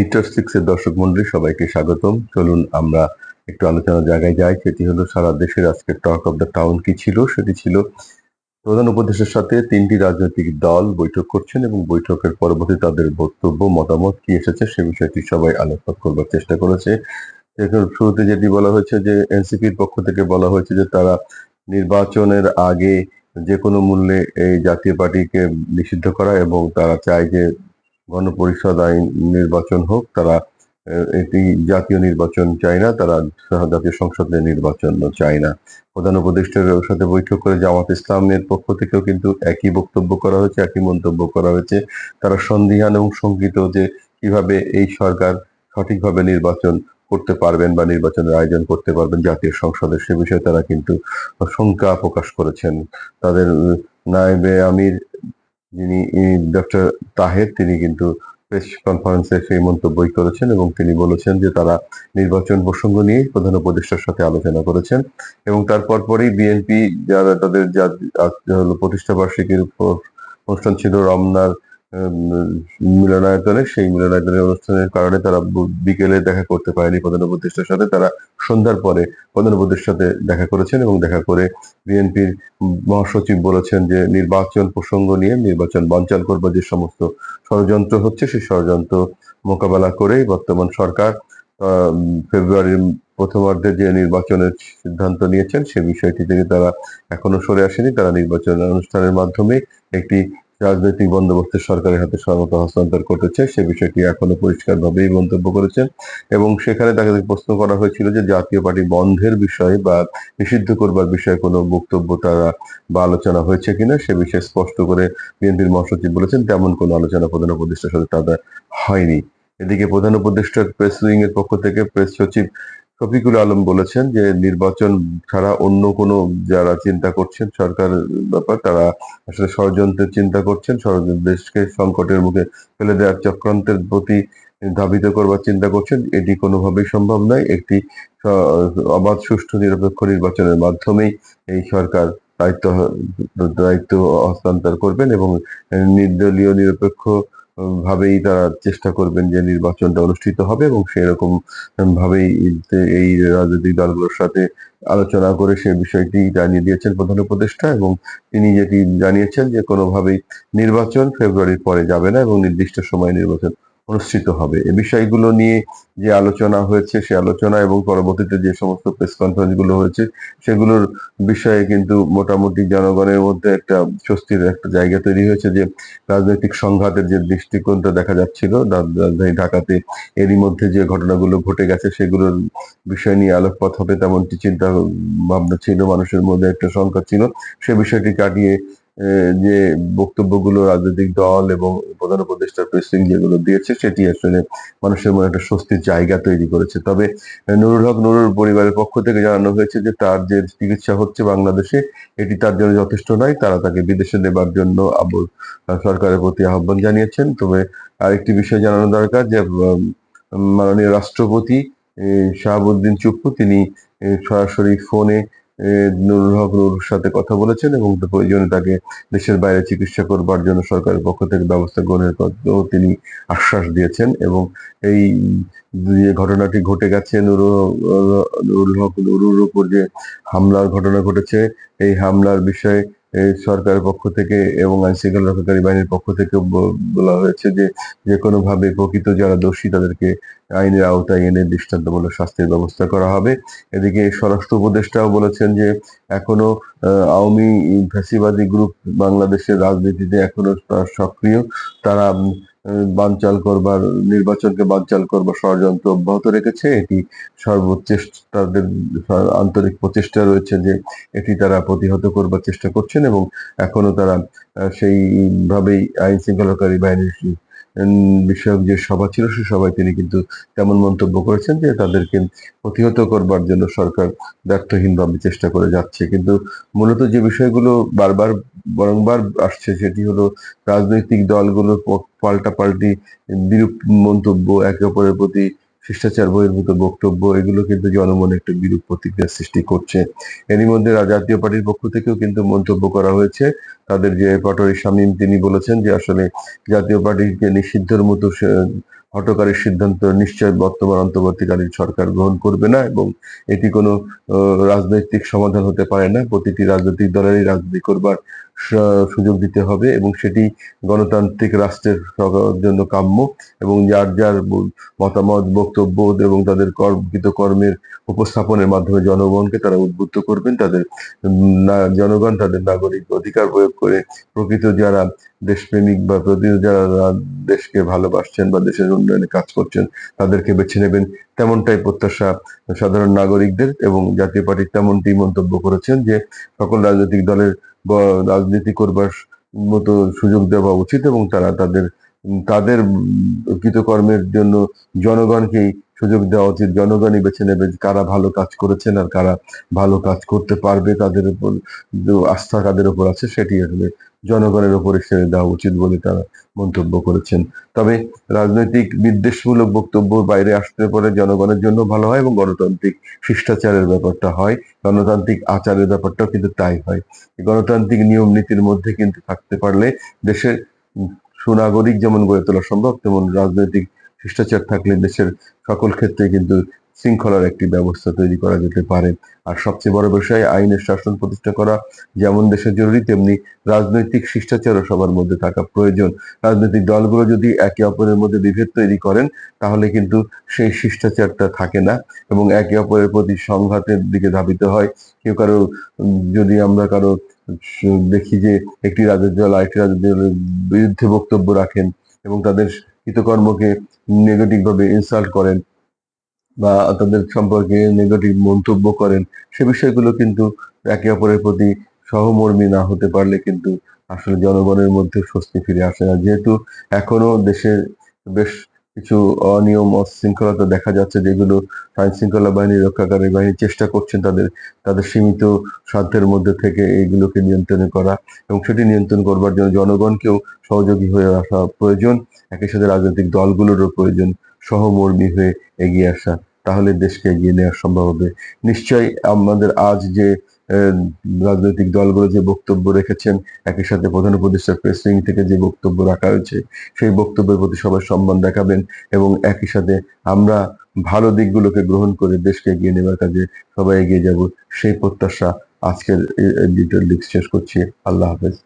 এইটার সিক্স এর দর্শক মন্ডলী, সবাইকে স্বাগতম। চলুন আমরা একটু আলোচনার জায়গায় যাই। সেটি হলো, সারা দেশের আজকে টক অফ দ্য টাউন কি ছিল? সেটি ছিল, প্রধান উপদেশের সাথে তিনটি রাজনৈতিক দল বৈঠক করছেন এবং বৈঠকের পরবর্তী তাদের বক্তব্য, মতামত কি এসেছে সে বিষয়টি সবাই আলোকপাত করবার চেষ্টা করেছে। শুরুতে যেটি বলা হয়েছে যে এনসিপির পক্ষ থেকে বলা হয়েছে যে, তারা নির্বাচনের আগে যে কোনো মূল্যে এই জাতীয় পার্টিকে নিষিদ্ধ করা এবং তারা চায় যে গণপরিষদ আইন নির্বাচন হোক, তারা একটি জাতীয় নির্বাচন চায় না, তারা জাতীয় সংসদের নির্বাচন চায় না। প্রধান উপদেষ্টার সাথে বৈঠক করে জামাত ইসলামের পক্ষ থেকেও কিন্তু একই বক্তব্য করা হয়েছে, একই মন্তব্য করা হয়েছে। তারা সন্দিহান এবং শঙ্কিত যে কীভাবে এই সরকার সঠিকভাবে নির্বাচন করতে পারবেন বা নির্বাচনের আয়োজন করতে পারবেন জাতীয় সংসদে, সে বিষয়ে তারা কিন্তু শঙ্কা প্রকাশ করেছেন। তাদের নায়েবে আমির যিনি ডক্টর তাহের তিনি কিন্তু প্রেস কনফারেন্সে সেই মন্তব্যই করেছেন এবং তিনি বলেছেন যে তারা নির্বাচন প্রসঙ্গ নিয়ে প্রধান উপদেষ্টার সাথে আলোচনা করেছেন এবং তারপর পরেই বিএনপি যারা তাদের যা হলো প্রতিষ্ঠা বার্ষিকীর উপর অনুষ্ঠান ছিল, রমনার মিলনায়তনে, সেই মিলনায়তনের অনুষ্ঠানের কারণে তারা বিকেলে দেখা করতে পারেনি প্রধান উপদেষ্টার সাথে। তারা সন্ধ্যার পরে প্রধান উপদেষ্টার সাথে দেখা করেছেন এবং দেখা করে বিএনপির মহাসচিব বলেছেন যে, নির্বাচন প্রসঙ্গ নিয়ে নির্বাচন বঞ্চাল করবার যে সমস্ত ষড়যন্ত্র হচ্ছে, সেই ষড়যন্ত্র মোকাবেলা করেই বর্তমান সরকার ফেব্রুয়ারির প্রথমার্ধে যে নির্বাচনের সিদ্ধান্ত নিয়েছেন, সে বিষয়টি থেকে তারা এখনও সরে আসেনি। তারা নির্বাচন অনুষ্ঠানের মাধ্যমে একটি রাজনৈতিক বন্দোবস্তের সরকারের হাতে ক্ষমতা হস্তান্তর করতেছে, সে বিষয়টি এখনও পরিষ্কারভাবেই মন্তব্য করেছেন এবং সেখানে তাকে প্রশ্ন করা হয়েছিল যে জাতীয় পার্টি বন্ধের বিষয়ে বা নিষিদ্ধ করবার বিষয়ে কোনো বক্তব্য তারা বা আলোচনা হয়েছে কিনা সে বিষয়ে স্পষ্ট করে বিএনপির মহাসচিব বলেছেন, তেমন কোনো আলোচনা প্রধান উপদেষ্টার সাথে তাদের হয়নি। এদিকে প্রধান উপদেষ্টার প্রেস উইং এর পক্ষ থেকে প্রেস সচিব শফিকুল আলম বলেছেন যে নির্বাচন ছাড়া অন্য কোনো যারা চিন্তা করছেন সরকার ব্যাপার, তারা আসলে ষড়যন্ত্রের চিন্তা করছেন দেশকে সংকটের মুখে ফেলে দেওয়ার চক্রান্তের প্রতি ধাবিত করবার চিন্তা করছেন। এটি কোনোভাবেই সম্ভব নয়। একটি অবাধ, সুষ্ঠু, নিরপেক্ষ নির্বাচনের মাধ্যমেই এই সরকার দায়িত্ব দায়িত্ব হস্তান্তর করবেন এবং নির্দলীয়, নিরপেক্ষ ভাবেই তারা চেষ্টা করবেন যে নির্বাচনটা অনুষ্ঠিত হবে এবং সেরকম ভাবেই এই রাজনৈতিক দলগুলোর সাথে আলোচনা করে সে বিষয়টি জানিয়ে দিয়েছেন প্রধান উপদেষ্টা এবং তিনি যেটি জানিয়েছেন যে কোনোভাবেই নির্বাচন ফেব্রুয়ারির পরে যাবে না এবং নির্দিষ্ট সময়ে নির্বাচন অনুষ্ঠিত হবে। এ বিষয়গুলো নিয়ে যে আলোচনা হয়েছে, সে আলোচনা এবং পরবর্তীতে যে সমস্ত প্রেস কনফারেন্সগুলো হয়েছে, সেগুলোর বিষয়ে কিন্তু মোটামুটি জনগণের মধ্যে একটা স্বস্তির একটা জায়গা তৈরি হয়েছে যে রাজনৈতিক সংঘাতের যে দৃষ্টিকোণটা দেখা যাচ্ছিল রাজধানী ঢাকাতে এরই মধ্যে যে ঘটনাগুলো ঘটে গেছে, সেগুলোর বিষয় নিয়ে আলোকপাত হবে তেমনটি চিন্তা ভাবনা ছিল, মানুষের মধ্যে একটা শঙ্কা ছিল। সে বিষয়টি কাটিয়ে যে বক্তব্যগুলো রাজনৈতিক দল এবং প্রধান উপদেষ্টা প্রেসিং যেগুলো দিয়েছে, সেটি আসলে মানুষের মনে একটা স্বস্তির জায়গা তৈরি করেছে। তবে নুরুল হক নুরুর পরিবারের পক্ষ থেকে জানানো হয়েছে যে তার যে চিকিৎসা হচ্ছে বাংলাদেশে, এটি তার জন্য যথেষ্ট নয়। তারা তাকে বিদেশে নেবার জন্য আবু সরকারের প্রতি আহ্বান জানিয়েছেন। তবে আরেকটি বিষয় জানানো দরকার যে মাননীয় রাষ্ট্রপতি শাহাবুদ্দিন চুপ্পু, তিনি সরাসরি ফোনে নুরুল হক নুরুর সাথে কথা বলেছেন এবং প্রয়োজনে তাকে দেশের বাইরে চিকিৎসা করবার জন্য সরকারের পক্ষ থেকে ব্যবস্থা গ্রহণের কথাও তিনি আশ্বাস দিয়েছেন এবং এই যে ঘটনাটি ঘটে গেছে, নুরুল হক নুরুর উপর যে হামলার ঘটনা ঘটেছে, এই হামলার বিষয়ে সরকারের পক্ষ থেকে এবং আইন শৃঙ্খলা রক্ষাকারী বাহিনীর পক্ষ থেকে বলা হয়েছে যে যে কোনো ভাবে প্রকৃত যারা দোষী তাদেরকে আইনের আওতায় এনে দৃষ্টান্তমূলক শাস্তির ব্যবস্থা করা হবে। এদিকে স্বরাষ্ট্র উপদেষ্টাও বলেছেন যে এখনও আওয়ামী ফ্যাসিবাদী গ্রুপ বাংলাদেশের রাজনীতিতে এখনও সক্রিয়। তারা বানচাল করবার নির্বাচনকে বানচাল করবার ষড়যন্ত্র অব্যাহত রেখেছে। এটি সর্বচেষ্টাদের আন্তরিক প্রচেষ্টা রয়েছে যে এটি তারা প্রতিহত করবার চেষ্টা করছেন এবং এখনও তারা আহ, সেই ভাবেই আইন শৃঙ্খলাকারী বাহিনীর বিষয়ক যে সভা ছিল, সে সভায় তিনি কিন্তু তেমন মন্তব্য করেছেন যে তাদেরকে প্রতিহত করবার জন্য সরকার ব্যর্থহীনভাবে চেষ্টা করে যাচ্ছে। কিন্তু মূলত যে বিষয়গুলো বারবার বারংবার আসছে, সেটি হলো রাজনৈতিক দলগুলোর পাল্টাপাল্টি বিরূপ মন্তব্য, একে অপরের প্রতি শিষ্টাচার, বহির্ভূত বক্তব্য, এগুলো কিন্তু জনমনে একটা বিরূপ প্রতিক্রিয়া সৃষ্টি করছে। এরই মধ্যে জাতীয় পার্টির পক্ষ থেকেও কিন্তু মন্তব্য করা হয়েছে। তাদের যে পাটোয়ারি শামীম তিনি বলেছেন যে আসলে জাতীয় পার্টিকে নিষিদ্ধের মতো সে- হটকারী সিদ্ধান্ত নিশ্চয় বর্তমান অন্তর্বর্তীকালীন সরকার গ্রহণ করবে না এবং এটি কোনো রাজনৈতিক সমাধান হতে পারে না। প্রতিটি রাজনৈতিক দলেরই রাজনীতি করবার সুযোগ দিতে হবে এবং সেটি গণতান্ত্রিক রাষ্ট্রের জন্য কাম্য এবং যার যার মতামত, বক্তব্য এবং তাদের কর্মকৃত কর্মের উপস্থাপনের মাধ্যমে জনগণকে তারা উদ্বুদ্ধ করবেন, তাদের জনগণ তাদের নাগরিক অধিকার প্রয়োগ করে প্রকৃত যারা দেশপ্রেমিক বা প্রকৃত যারা দেশকে ভালোবাসছেন বা দেশের উন্নয়নে কাজ করছেন তাদেরকে বেছে নেবেন। তেমনটাই প্রত্যাশা সাধারণ নাগরিকদের এবং জাতীয় পার্টি তেমনটি মন্তব্য করেছেন যে সকল রাজনৈতিক দলের রাজনীতি করবার মতো সুযোগ দেওয়া উচিত এবং তারা তাদের তাদের কৃতকর্মের জন্য জনগণকেই সুযোগ দেওয়া উচিত। জনগণই বেছে নেবে কারা ভালো কাজ করেছেন আর কারা ভালো কাজ করতে পারবে, তাদের উপর আস্থা কাদের উপর আছে সেটি আসলে জনগণের উপরে ছেড়ে দেওয়া উচিত বলে তারা মন্তব্য করেছেন। তবে রাজনৈতিক বিদ্বেষমূলক বক্তব্য বাইরে আসতে পারে জনগণের জন্য ভালো হয় এবং গণতান্ত্রিক শিষ্টাচারের ব্যাপারটা হয়। গণতান্ত্রিক আচারের ব্যাপারটাও কিন্তু তাই হয়। গণতান্ত্রিক নিয়ম নীতির মধ্যে কিন্তু থাকতে পারলে দেশের সুনাগরিক যেমন গড়ে তোলা সম্ভব, তেমন রাজনৈতিক শিষ্টাচার থাকলে দেশের সকল ক্ষেত্রে কিন্তু শৃঙ্খলার একটি ব্যবস্থা তৈরি করা যেতে পারে। আর সবচেয়ে বড় বিষয়, আইনের শাসন প্রতিষ্ঠা করা যেমন দেশে জরুরি, তেমনি রাজনৈতিক শিষ্টাচারও সবার মধ্যে থাকা প্রয়োজন। রাজনৈতিক দলগুলো যদি একে অপরের মধ্যে বিভেদ তৈরি করেন, তাহলে কিন্তু সেই শিষ্টাচারটা থাকে না এবং একে অপরের প্রতি সংঘাতের দিকে ধাবিত হয়। কেউ কারও, যদি আমরা কারও দেখি যে একটি রাজনৈতিক দল আরেকটি রাজনৈতিক দলের বিরুদ্ধে বক্তব্য রাখেন এবং তাদের কৃতকর্মকে নেগেটিভ ভাবে ইনসাল্ট করেন বা তাদের সম্পর্কে নেগেটিভ মন্তব্য করেন, সে বিষয়গুলো কিন্তু একে অপরের প্রতি সহমর্মী না হতে পারলে কিন্তু আসলে জনগণের মধ্যে স্বস্তি ফিরে আসে না। যেহেতু এখনও দেশে বেশ কিছু অনিয়ম অশৃঙ্খলতা দেখা যাচ্ছে, যেগুলো আইন শৃঙ্খলা বাহিনী, রক্ষাকারী বাহিনী চেষ্টা করছেন তাদের তাদের সীমিত সাধ্যের মধ্যে থেকে এইগুলোকে নিয়ন্ত্রণ করা এবং সেটি নিয়ন্ত্রণ করবার জন্য জনগণকেও সহযোগী হয়ে আসা প্রয়োজন। একই সাথে রাজনৈতিক দলগুলোরও প্রয়োজন। সহমর্মী হয়ে এগিয়ে আসা, তাহলে দেশকে এগিয়ে নেওয়া সম্ভব হবে। নিশ্চয়ই আমাদের আজ যে রাজনৈতিক দলগুলো যে বক্তব্য রেখেছেন, একই সাথে প্রধান উপদেষ্টা প্রেস থেকে যে বক্তব্য রাখা হয়েছে, সেই বক্তব্যের প্রতি সবাই সম্মান দেখাবেন এবং একই সাথে আমরা ভালো দিকগুলোকে গ্রহণ করে দেশকে এগিয়ে নেবার কাজে সবাই এগিয়ে যাব। সেই প্রত্যাশা আজকের ডিটেল লিক্স শেষ করছি। আল্লাহ হাফেজ।